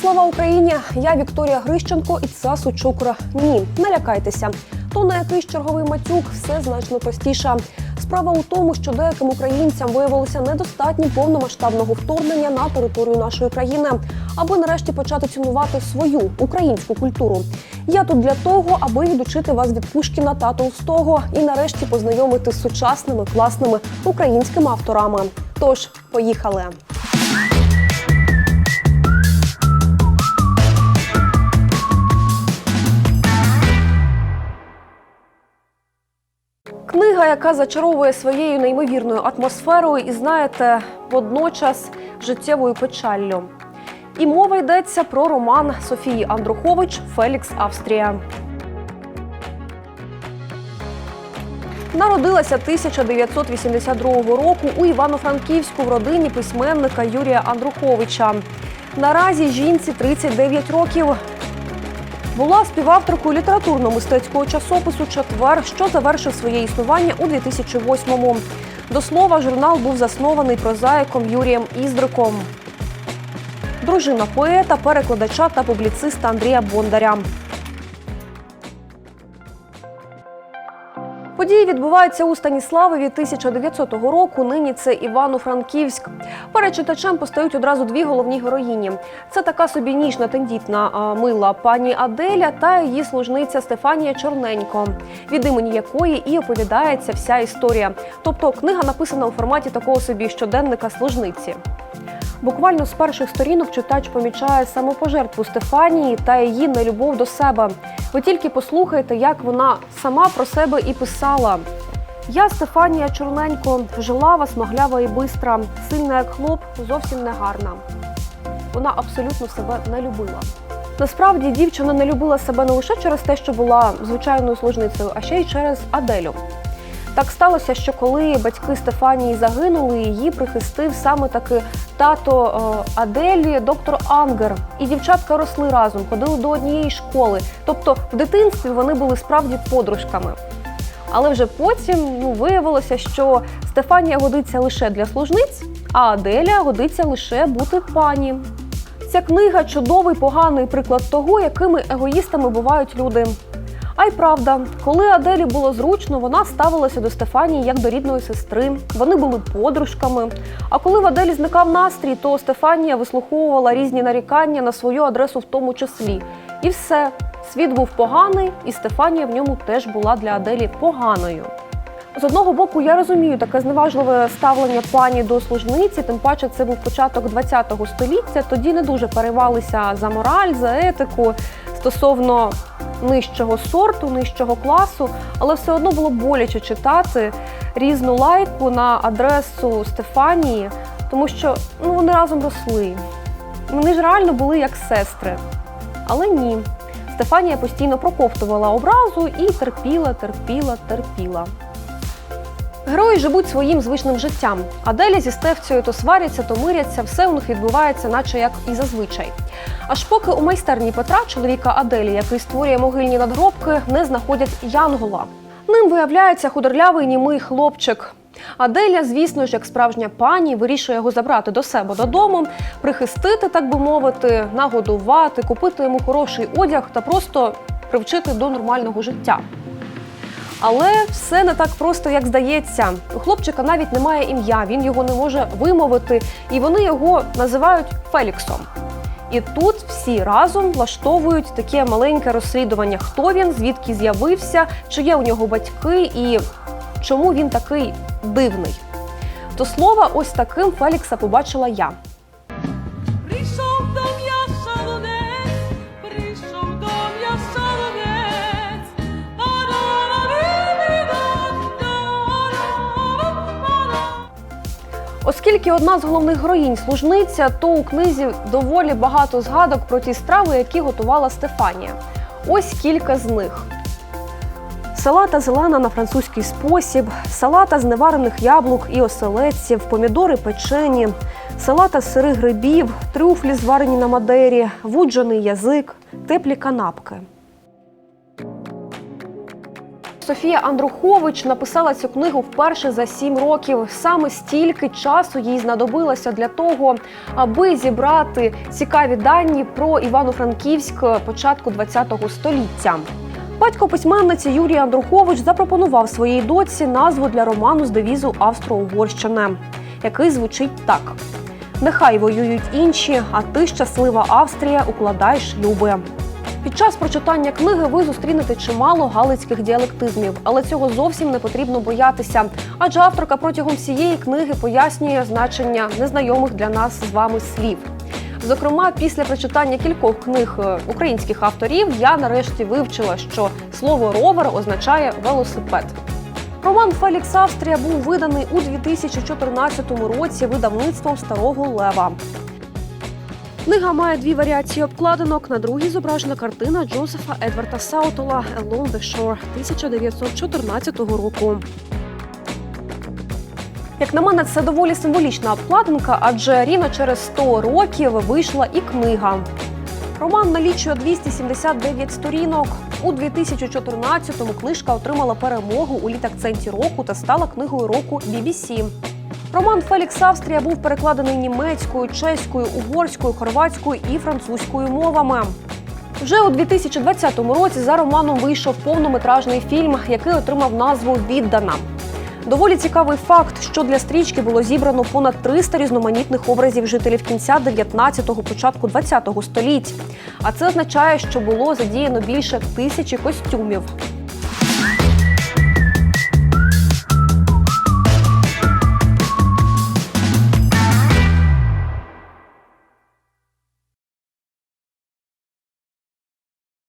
Слава Україні! Я Вікторія Грищенко і це Сучукра. Ні, не лякайтеся. То на якийсь черговий матюк все значно простіше. Справа у тому, що деяким українцям виявилося недостатньо повномасштабного вторгнення на територію нашої країни, аби нарешті почати цінувати свою українську культуру. Я тут для того, аби відучити вас від Пушкіна та Толстого і нарешті познайомити з сучасними класними українськими авторами. Тож, поїхали! Книга, яка зачаровує своєю неймовірною атмосферою і, знаєте, водночас життєвою печаллю. І мова йдеться про роман Софії Андрухович Фелікс Австрія. Народилася 1982 року у Івано-Франківську в родині письменника Юрія Андруховича. Наразі жінці 39 років. Була співавторкою літературно-мистецького часопису Четвер, що завершив своє існування у 2008-му. До слова, журнал був заснований прозаїком Юрієм Іздриком. Дружина поета, перекладача та публіциста Андрія Бондаря. Події відбуваються у Станіславові 1900 року. Нині це Івано-Франківськ. Перед читачем постають одразу дві головні героїні. Це така собі ніжна тендітна мила пані Аделя та її служниця Стефанія Чорненько, від імені якої і оповідається вся історія. Тобто книга написана у форматі такого собі щоденника служниці. Буквально з перших сторінок читач помічає самопожертву Стефанії та її нелюбов до себе. Ви тільки послухайте, як вона сама про себе і писала. Я Стефанія Чорненько, жилава, смаглява і бистра, сильна як хлоп, зовсім не гарна. Вона абсолютно себе не любила. Насправді дівчина не любила себе не лише через те, що була звичайною служницею, а ще й через Аделю. Так сталося, що коли батьки Стефанії загинули, її прихистив саме таки тато е, Аделі, доктор Ангер. І дівчатка росли разом, ходили до однієї школи. Тобто в дитинстві вони були справді подружками. Але вже потім ну, виявилося, що Стефанія годиться лише для служниць, а Аделя годиться лише бути пані. Ця книга чудовий поганий приклад того, якими егоїстами бувають люди. А й правда, коли Аделі було зручно, вона ставилася до Стефанії як до рідної сестри. Вони були подружками. А коли в Аделі зникав настрій, то Стефанія вислуховувала різні нарікання на свою адресу в тому числі. І все, світ був поганий, і Стефанія в ньому теж була для Аделі поганою. З одного боку, я розумію таке зневажливе ставлення пані до служниці, тим паче це був початок ХХ століття. Тоді не дуже переймалися за мораль, за етику стосовно нижчого сорту, нижчого класу, але все одно було боляче читати різну лайку на адресу Стефанії, тому що ну, вони разом росли. Вони ж реально були як сестри. Але ні. Стефанія постійно проковтувала образу і терпіла, терпіла, терпіла. Герої живуть своїм звичним життям. Аделя зі Стефцією то сваряться, то миряться, все у них відбувається, наче як і зазвичай. Аж поки у майстерні Петра, чоловіка Аделі, який створює могильні надгробки, не знаходять Янгола. Ним виявляється худорлявий німий хлопчик. Аделя, звісно ж, як справжня пані, вирішує його забрати до себе додому, прихистити, так би мовити, нагодувати, купити йому хороший одяг та просто привчити до нормального життя. Але все не так просто, як здається. У хлопчика навіть немає ім'я, він його не може вимовити, і вони його називають Феліксом. І тут всі разом влаштовують таке маленьке розслідування, хто він, звідки з'явився, чи є у нього батьки і чому він такий дивний. До слова, ось таким Фелікса побачила я. Оскільки одна з головних героїнь служниця, то у книзі доволі багато згадок про ті страви, які готувала Стефанія. Ось кілька з них. Салата зелена на французький спосіб, салата з неварених яблук і оселедців, помідори печені, салата з сирих грибів, трюфлі зварені на мадері, вуджений язик, теплі канапки. Софія Андрухович написала цю книгу вперше за сім років. Саме стільки часу їй знадобилося для того, аби зібрати цікаві дані про Івано-Франківськ початку ХХ століття. Батько письменниці Юрій Андрухович запропонував своїй дочці назву для роману з девізу Австро-Угорщини, який звучить так: Нехай воюють інші, а ти щаслива Австрія, укладай шлюби. Під час прочитання книги ви зустрінете чимало галицьких діалектизмів, але цього зовсім не потрібно боятися. Адже авторка протягом всієї книги пояснює значення незнайомих для нас з вами слів. Зокрема, після прочитання кількох книг е, українських авторів я нарешті вивчила, що слово ровер означає велосипед. Роман Фелікс Австрія був виданий у 2014 році видавництвом Старого Лева. Книга має дві варіації обкладинок. На другій зображена картина Джозефа Едварда Саутола «Along the Shore» 1914 року. Як на мене, це доволі символічна обкладинка, адже рівно через 100 років вийшла і книга. Роман налічує 279 сторінок. У 2014-му книжка отримала перемогу у літакценті року та стала книгою року BBC. Роман Фелікс Австрія був перекладений німецькою, чеською, угорською, хорватською і французькою мовами. Вже у 2020 році за романом вийшов повнометражний фільм, який отримав назву Віддана. Доволі цікавий факт, що для стрічки було зібрано понад 300 різноманітних образів жителів кінця 19-го, початку 20-го століть. А це означає, що було задіяно більше тисячі костюмів.